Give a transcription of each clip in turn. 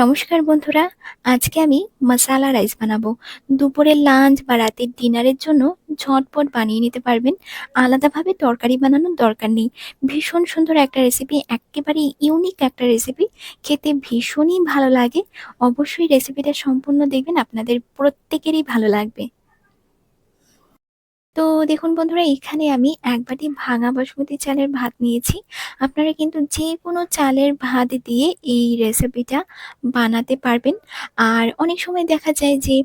নমস্কার বন্ধুরা, আজকে আমি মশালা রাইস বানাবো। দুপুরে লাঞ্চ বা রাতের ডিনারের জন্য ঝটপট বানিয়ে নিতে পারবেন। আলাদাভাবে তরকারি বানানোর দরকার নেই। ভীষণ সুন্দর একটা রেসিপি একেবারে ইউনিক একটা রেসিপি খেতে ভীষণই ভালো লাগে। অবশ্যই রেসিপিটা সম্পূর্ণ দেখবেন, আপনাদের প্রত্যেকেরই ভালো লাগবে। তো দেখুন বন্ধুরা, এখানে আমি এক বাটি ভাঙা বাসমতি চালের ভাত নিয়েছি। আপনারা কিন্তু যে কোনো চালের ভাত দিয়ে এই রেসিপিটা বানাতে পারবেন। আর অনেক সময় দেখা যায় যে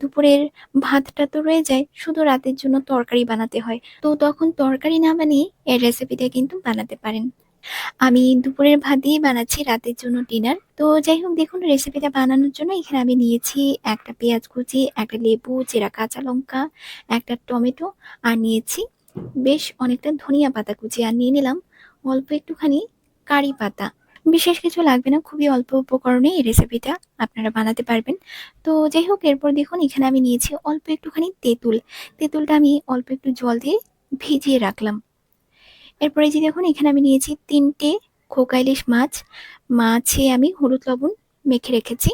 দুপুরের ভাতটা তো রয়ে যায়, শুধু রাতের জন্য তরকারি বানাতে হয়। তো তখন তরকারি না বানিয়ে এই রেসিপিটা কিন্তু বানাতে পারেন। আমি দুপুরের ভাত দিয়ে বানাচ্ছি, রাতের জন্য ডিনার তো যাই হোক, দেখুন রেসিপিটা বানানোর জন্য এখানে আমি নিয়েছি একটা পেঁয়াজ কুচি, একটা লেবু, চেরা কাঁচা লঙ্কা, একটা টমেটো, আর নিয়েছি বেশ অনেকটা ধনিয়া পাতা কুচি। আর নিয়ে নিলাম অল্প একটুখানি কারি পাতা। বিশেষ কিছু লাগবে না, খুবই অল্প উপকরণে এই রেসিপিটা আপনারা বানাতে পারবেন। তো যাই হোক, এরপর দেখুন, এখানে আমি নিয়েছি অল্প একটুখানি তেঁতুল। তেঁতুলটা আমি অল্প একটু জল দিয়ে ভিজিয়ে রাখলাম। এরপরে যে দেখুন, এখানে আমি নিয়েছি তিনটে খোকা ইলিশ মাছ। মাছে আমি হলুদ লবণ মেখে রেখেছি।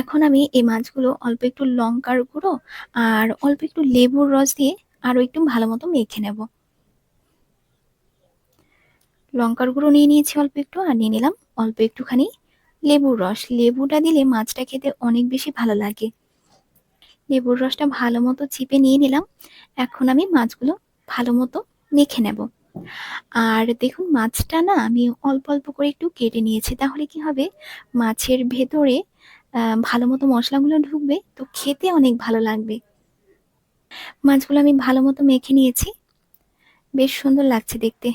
এখন আমি এই মাছগুলো অল্প একটু লঙ্কার গুঁড়ো আর অল্প একটু লেবুর রস দিয়ে আরও একটু ভালো মতো মেখে নেব। লঙ্কার গুঁড়ো নিয়ে নিয়েছি অল্প একটু আর নিয়ে নিলাম অল্প একটুখানি লেবুর রস। লেবুটা দিলে মাছটা খেতে অনেক বেশি ভালো লাগে। লেবুর রসটা ভালো মতো চিপে নিয়ে নিলাম। এখন আমি মাছগুলো ভালো মতো মেখে নেব। আর দেখুন, মাছটা না আমি অল্প অল্প করে একটু কেটে নিয়েছি। তাহলে কি হবে? মাছের ভেতরে ভালো মতো মশলাগুলো ঢুকবে, তো খেতে অনেক ভালো লাগবে। মাছগুলো আমি ভালো মতো মেখে নিয়েছি। বেশ সুন্দর লাগছে দেখতে।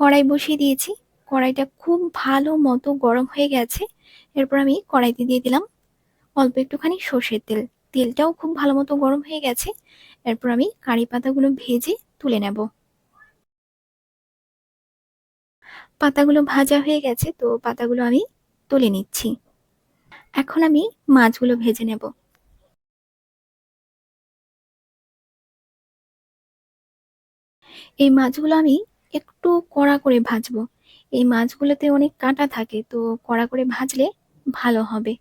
কড়াই বসিয়ে দিয়েছি। কড়াইটা খুব ভালো মতো গরম হয়ে গেছে। এরপর আমি কড়াইতে দিয়ে দিলাম অল্প একটুখানি সর্ষের তেল। তেলটাও খুব ভালো মতো গরম হয়ে গেছে। এরপর আমি কারি পাতাগুলো ভেজে তুলে নেব। পাতাগুলো ভাজা হয়ে গেছে, তো পাতাগুলো আমি তুলে নিচ্ছি। এখন আমি মাছগুলো ভেজে নেব। এই মাছগুলো আমি একটু কড়া করে ভাজবো। এই মাছগুলোতে অনেক কাঁটা থাকে, তো কড়া করে ভাজলে ভালো হবে।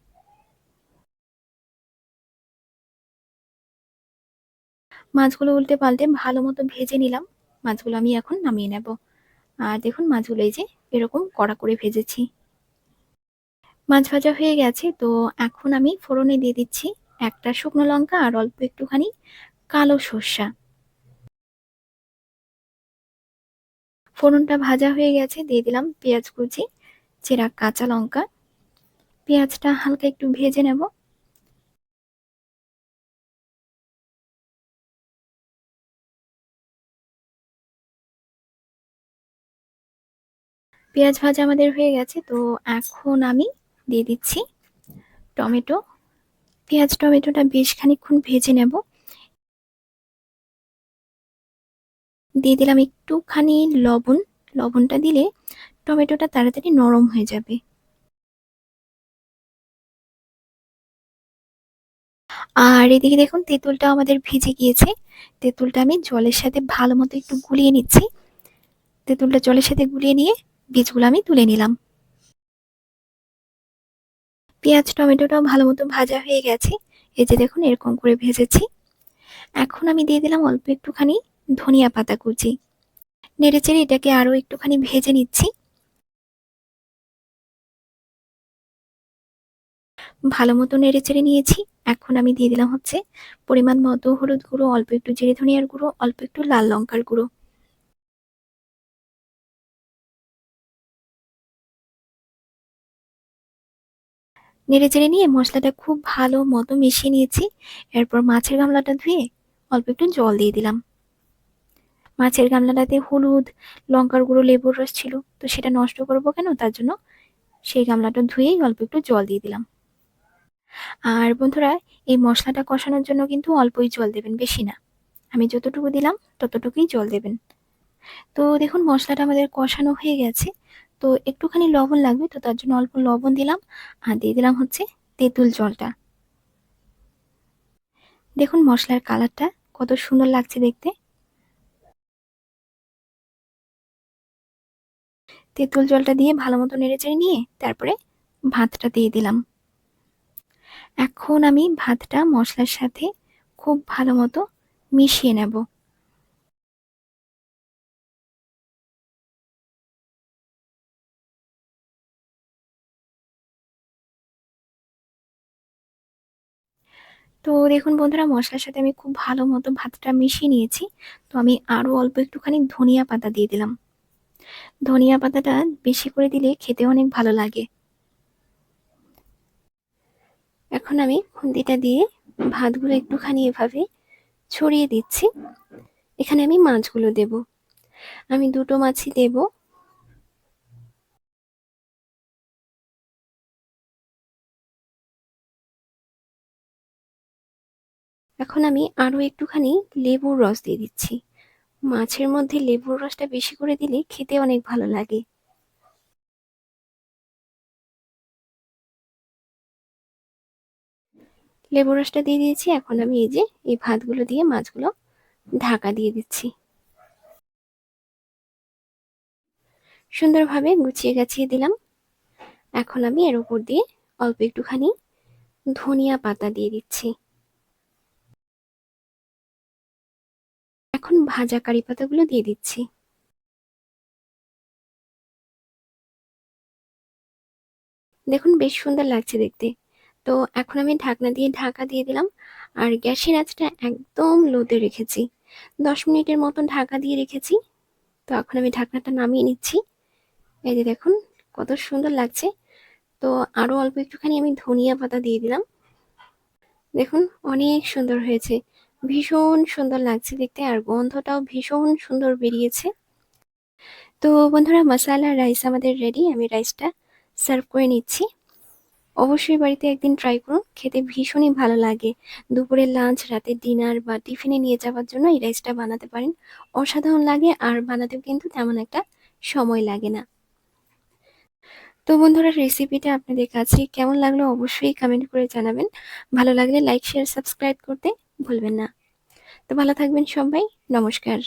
মাছগুলো উল্টে পাল্টে ভালো মতো ভেজে নিলাম। মাছগুলো আমি এখন নামিয়ে নেব। আর দেখুন মাছগুলো এই যে এরকম কড়া করে ভেজেছি। মাছ ভাজা হয়ে গেছে, তো এখন আমি ফোড়নে দিয়ে দিচ্ছি একটা শুকনো লঙ্কা আর অল্প একটুখানি কালো সর্ষা। ফোড়নটা ভাজা হয়ে গেছে, দিয়ে দিলাম পেঁয়াজ কুচি, চেরা কাঁচা লঙ্কা। পেঁয়াজটা হালকা একটু ভেজে নেব। পেঁয়াজ ভাজা আমাদের হয়ে গেছে, তো এখন আমি দিয়ে দিচ্ছি টমেটো। পেঁয়াজ, টমেটোটা বেশ খানিক্ষণ ভেজে নেব। দিয়ে দিলাম একটুখানি লবণ। লবণটা দিলে টমেটোটা তাড়াতাড়ি নরম হয়ে যাবে। আর এদিকে দেখুন তেঁতুলটা আমাদের ভিজে গিয়েছে। তেঁতুলটা আমি জলের সাথে ভালো মতো একটু গুলিয়ে নিচ্ছি। তেঁতুলটা জলের সাথে গুলিয়ে নিয়ে বীজগুলো আমি তুলে নিলাম। পেঁয়াজ, টমেটোটাও ভালো মতো ভাজা হয়ে গেছে। এই যে দেখুন, এরকম করে ভেজেছি। এখন আমি দিয়ে দিলাম অল্প একটুখানি ধনিয়া পাতা কুচি। নেড়ে চেড়ে এটাকে আরও একটুখানি ভেজে নিচ্ছি। ভালো মতো নেড়ে চেড়ে নিয়েছি। এখন আমি দিয়ে দিলাম হচ্ছে পরিমাণ মতো হলুদ গুঁড়ো, অল্প একটু জিরে ধনিয়ার গুঁড়ো, অল্প একটু লাল লঙ্কার গুঁড়ো। নেড়ে চেড়ে নিয়ে মশলাটা খুব ভালো মতো মিশিয়ে নিয়েছি। এরপর মাছের গামলাটা ধুয়ে অল্প একটু জল দিয়ে দিলাম। মাছের গামলাটাতে হলুদ, লঙ্কার গুঁড়ো, লেবুর রস ছিল। তো সেটা নষ্ট করব কেন? তার জন্য সেই গামলাটা ধুয়েই অল্প একটু জল দিয়ে দিলাম। আর বন্ধুরা, এই মশলাটা কষানোর জন্য কিন্তু অল্পই জল দেবেন, বেশি না। আমি যতটুকু দিলাম, ততটুকুই জল দেবেন। তো দেখুন, মশলাটা আমাদের কষানো হয়ে গেছে। তো একটুখানি লবণ লাগবে, তো তার জন্য অল্প লবণ দিলাম আর দিয়ে দিলাম হচ্ছে তেঁতুল জলটা। দেখুন মশলার কালারটা কত সুন্দর লাগছে দেখতে। তেঁতুল জলটা দিয়ে ভালো মতো নেড়ে চেড়ে নিয়ে তারপরে ভাতটা দিয়ে দিলাম। এখন আমি ভাতটা মশলার সাথে খুব ভালো মতো মিশিয়ে নেব। তো দেখুন বন্ধুরা, মশলার সাথে আমি খুব ভালো মতো ভাতটা মিশিয়ে নিয়েছি। তো আমি আরও অল্প একটুখানি ধনিয়া পাতা দিয়ে দিলাম। ধনিয়া পাতাটা বেশি করে দিলে খেতে অনেক ভালো লাগে। এখন আমি খুন্তিটা দিয়ে ভাতগুলো একটুখানি এভাবে ছড়িয়ে দিচ্ছি। এখানে আমি মাছগুলো দেব। আমি দুটো মাছই দেব। এখন আমি আরও একটুখানি লেবুর রস দিয়ে দিচ্ছি। মাছের মধ্যে লেবুর রসটা বেশি করে দিলে খেতে অনেক ভালো লাগে। লেবু রসটা দিয়ে দিয়েছি, এখন আমি এই যে এই ভাতগুলো দিয়ে মাছগুলো ঢাকা দিয়ে দিচ্ছি। সুন্দরভাবে গুছিয়ে গাছিয়ে দিলাম। এখন আমি এর উপর দিয়ে অল্প একটুখানি ধনিয়া পাতা দিয়ে দিচ্ছি। এখন ভাজা কারি পাতাগুলো দিয়ে দিচ্ছি। দেখুন বেশ সুন্দর লাগছে দেখতে। তো এখন আমি ঢাকনা দিয়ে ঢাকা দিয়ে দিলাম আর গ্যাসের আঁচটা একদম লোতে রেখেছি। দশ মিনিটের মতন ঢাকা দিয়ে রেখেছি। তো এখন আমি ঢাকনাটা নামিয়ে নিচ্ছি। এই যে দেখুন কত সুন্দর লাগছে। তো আরও অল্প একটুখানি আমি ধনিয়া পাতা দিয়ে দিলাম। দেখুন অনেক সুন্দর হয়েছে। ভীষণ সুন্দর লাগছে দেখতে আর গন্ধটাও ভীষণ সুন্দর বেরিয়েছে। তো বন্ধুরা, মশালা রাইস আমাদের রেডি আমি রাইসটা সার্ভ করে নিচ্ছি। অবশ্যই বাড়িতে একদিন ট্রাই করুন, খেতে ভীষণই ভালো লাগে। দুপুরে লাঞ্চ রাতে ডিনার বা টিফিনে নিয়ে যাওয়ার জন্য এই রাইসটা বানাতে পারেন। অসাধারণ লাগে আর বানাতেও কিন্তু তেমন একটা সময় লাগে না। তো বন্ধুরা রেসিপিটা আপনাদের কাছে কেমন লাগল অবশ্যই কমেন্ট করে জানাবেন। ভালো লাগলে লাইক শেয়ার সাবস্ক্রাইব করতে ভুলবেন না। তো ভালো থাকবেন সবাই। নমস্কার।